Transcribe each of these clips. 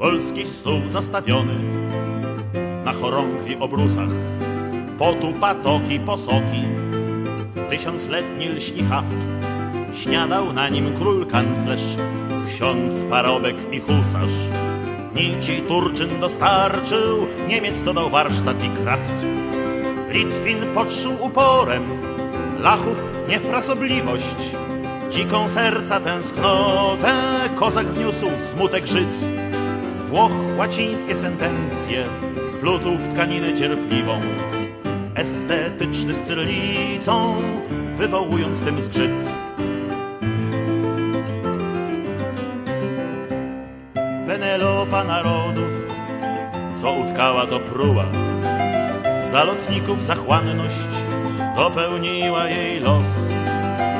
Polski stół zastawiony na chorągwi obrusach, potu patoki, posoki, tysiącletni lśni haft. Śniadał na nim król kanclerz, ksiądz parobek i husarz. Nici Turczyn dostarczył, Niemiec dodał warsztat i kraft. Litwin poczuł uporem, Lachów niefrasobliwość, dziką serca tęsknotę, kozak wniósł smutek Żyd. Włoch łacińskie sentencje wplótł w tkaninę cierpliwą, estetyczny z cyrlicą, wywołując tym zgrzyt. Penelopa narodów, co utkała to pruła, zalotników zachłanność dopełniła jej los,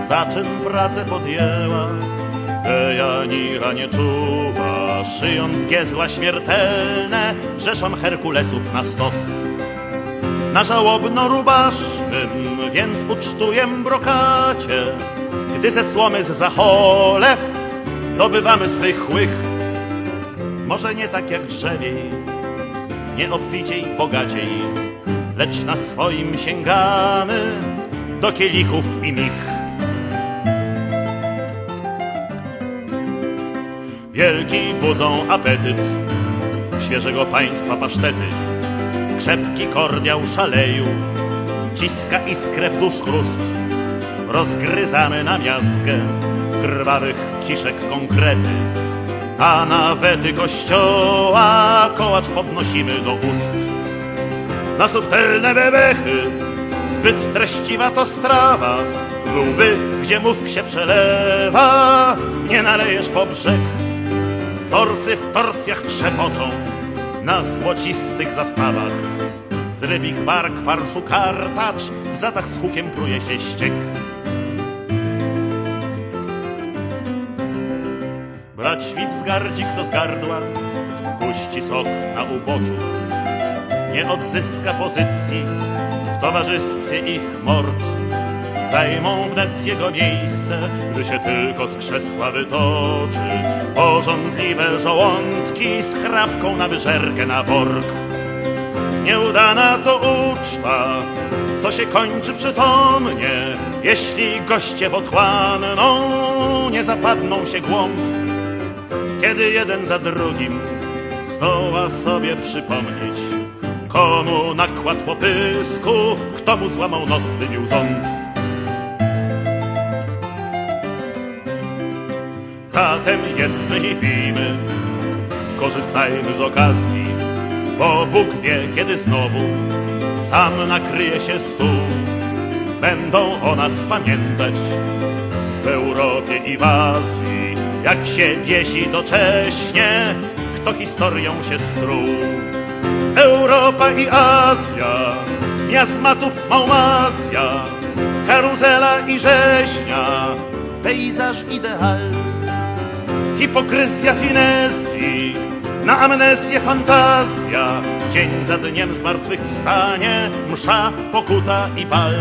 za czym pracę podjęła, Dejanira nie czuła, szyjąc giezła śmiertelne, rzeszą Herkulesów na stos. Na żałobno-rubasznym, więc ucztuję brokacie, gdy ze słomy z zacholew dobywamy swych łych. Może nie tak jak drzewiej, nie obficiej, bogaciej, lecz na swoim sięgamy do kielichów i mich. Wielki budzą apetyt świeżego państwa pasztety. Krzepki kordiał szaleju, ciska iskrę w dusz chrust. Rozgryzamy na miazgę krwawych kiszek konkrety. A nawety kościoła kołacz podnosimy do ust. Na subtelne bebechy zbyt treściwa to strawa. W łby, gdzie mózg się przelewa, nie nalejesz po brzeg. Torsy w torsjach trzepoczą na złocistych zastawach. Z rybich warg farszu kartacz w zatach z hukiem pruje się ściek. Brać mi wzgardzi kto z gardła, puści sok na uboczu. Nie odzyska pozycji w towarzystwie ich mord. Zajmą wnet jego miejsce, gdy się tylko z krzesła wytoczy. Porządliwe żołądki z chrapką na wyżerkę na borg. Nieudana to uczta, co się kończy przytomnie, jeśli goście w otchłanną nie zapadną się głąb kiedy jeden za drugim zdoła sobie przypomnieć, komu nakładł po pysku, kto mu złamał nos, wybił ząb. Zatem jedzmy i pijmy, korzystajmy z okazji, bo Bóg wie, kiedy znowu sam nakryje się stół. Będą o nas pamiętać w Europie i w Azji, jak się biesi docześnie, kto historią się struł. Europa i Azja, miazmatów Małmazja, karuzela i rzeźnia, pejzaż ideal, hipokryzja finezji, na amnezję fantazja, dzień za dniem zmartwychwstanie, msza, pokuta i bal.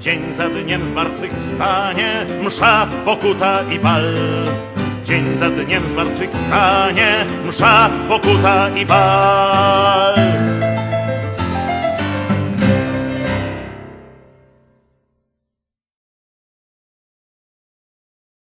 Dzień za dniem zmartwychwstanie, msza, pokuta i bal. Dzień za dniem zmartwychwstanie, msza, pokuta i bal.